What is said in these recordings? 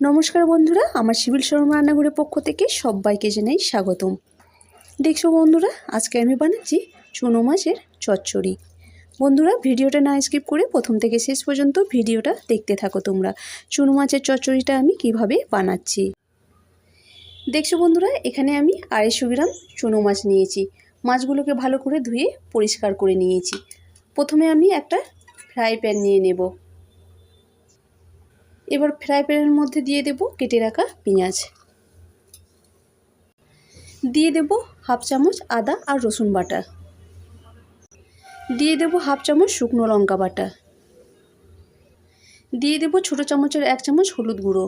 নমস্কার বন্ধুরা, আমার সিভিল শর্মা রান্নাঘরের পক্ষ থেকে সবাইকে জানাই স্বাগতম। দেখছ বন্ধুরা, আজকে আমি বানাচ্ছি চুনো মাছের চচ্চড়ি। বন্ধুরা, ভিডিওটা না স্কিপ করে প্রথম থেকে শেষ পর্যন্ত ভিডিওটা দেখতে থাকো তোমরা, চুনো মাছের চচ্চড়িটা আমি কীভাবে বানাচ্ছি। দেখছ বন্ধুরা, এখানে আমি আড়াইশো গ্রাম চুনো মাছ নিয়েছি। মাছগুলোকে ভালো করে ধুয়ে পরিষ্কার করে নিয়েছি। প্রথমে আমি একটা ফ্রাই প্যান নিয়ে নেব। এবার ফ্রাই প্যানের মধ্যে দিয়ে দেব কেটে রাখা পেঁয়াজ। দিয়ে দেব হাফ চামচ আদা আর রসুন বাটা। দিয়ে দেব হাফ চামচ শুকনো লঙ্কা বাটা। দিয়ে দেব ছোটো চামচের এক চামচ হলুদ গুঁড়ো।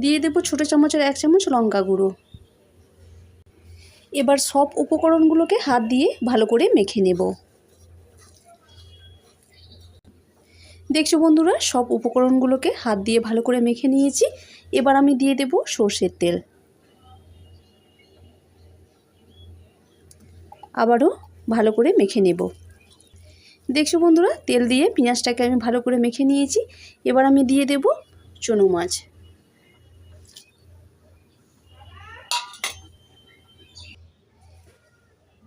দিয়ে দেব ছোটো চামচের এক চামচ লঙ্কা গুঁড়ো। এবার সব উপকরণগুলোকে হাত দিয়ে ভালো করে মেখে নেব। দেখছ বন্ধুরা, সব উপকরণগুলোকে হাত দিয়ে ভালো করে মেখে নিয়েছি। এবার আমি দিয়ে দেব সর্ষের তেল। আবারও ভালো করে মেখে নেব। দেখছ বন্ধুরা, তেল দিয়ে পেঁয়াজটাকে আমি ভালো করে মেখে নিয়েছি। এবার আমি দিয়ে দেব চুনো মাছ।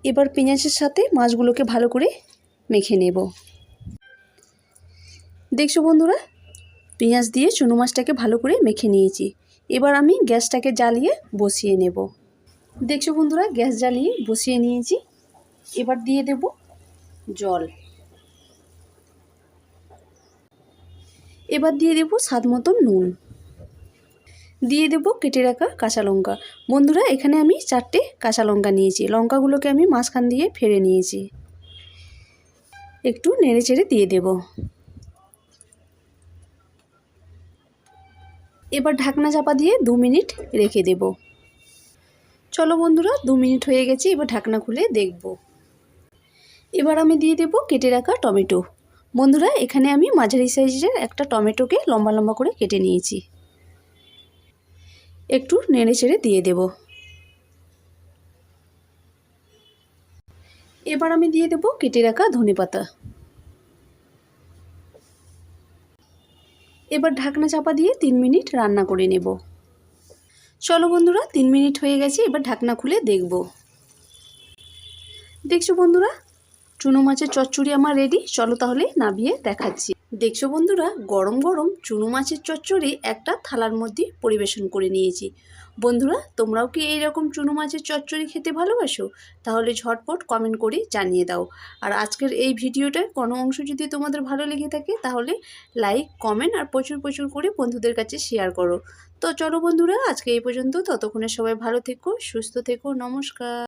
এবার পেঁয়াজের সাথে মাছগুলোকে ভালো করে মেখে নেব। দেখছ বন্ধুরা? পেঁয়াজ দিয়ে চুনো মাছটাকে ভালো করে মেখে নিয়েছি। এবার আমি গ্যাসটাকে জ্বালিয়ে বসিয়ে নেব। দেখছ বন্ধুরা, গ্যাস জ্বালিয়ে বসিয়ে নিয়েছি। এবার দিয়ে দেব জল। এবার দিয়ে দেব স্বাদ মতন নুন। দিয়ে দেব কেটে রাখা কাঁচা লঙ্কা। বন্ধুরা, এখানে আমি চারটে কাঁচা লঙ্কা নিয়েছি। লঙ্কাগুলোকে আমি মাঝখান দিয়ে ফেলে নিয়েছি। একটু নেড়ে চেড়ে দিয়ে দেব। এবার ঢাকনা চাপা দিয়ে দু মিনিট রেখে দেব। চলো বন্ধুরা, দু মিনিট হয়ে গেছে, এবার ঢাকনা খুলে দেখব। এবার আমি দিয়ে দেব কেটে রাখা টমেটো। বন্ধুরা, এখানে আমি মাঝারি সাইজের একটা টমেটোকে লম্বা লম্বা করে কেটে নিয়েছি। একটু নেড়ে চেড়ে দিয়ে দেব। এবার আমি দিয়ে দেব কেটে রাখা ধনে পাতা এবার ঢাকনা চাপা দিয়ে তিন মিনিট রান্না করে নেব। চলো বন্ধুরা, তিন মিনিট হয়ে গেছে, এবার ঢাকনা খুলে দেখব। দেখছ বন্ধুরা, চুনো মাছের চচ্চড়ি আমার রেডি চলো তাহলে নাবিয়ে দেখাচ্ছি। দেখছ বন্ধুরা, গরম গরম চুনো মাছের চচ্চড়ি একটা থালার মধ্যে পরিবেশন করে নিয়েছি। বন্ধুরা, তোমরাও কি এইরকম চুনো মাছের চচ্চড়ি খেতে ভালোবাসো? তাহলে ঝটপট কমেন্ট করে জানিয়ে দাও। আর আজকের এই ভিডিওটার কোনো অংশ যদি তোমাদের ভালো লেগে থাকে, তাহলে লাইক কমেন্ট আর প্রচুর প্রচুর করে বন্ধুদের কাছে শেয়ার করো। তো চলো বন্ধুরা, আজকে এই পর্যন্ত। ততক্ষণে সবাই ভালো থেকো, সুস্থ থেকো, নমস্কার।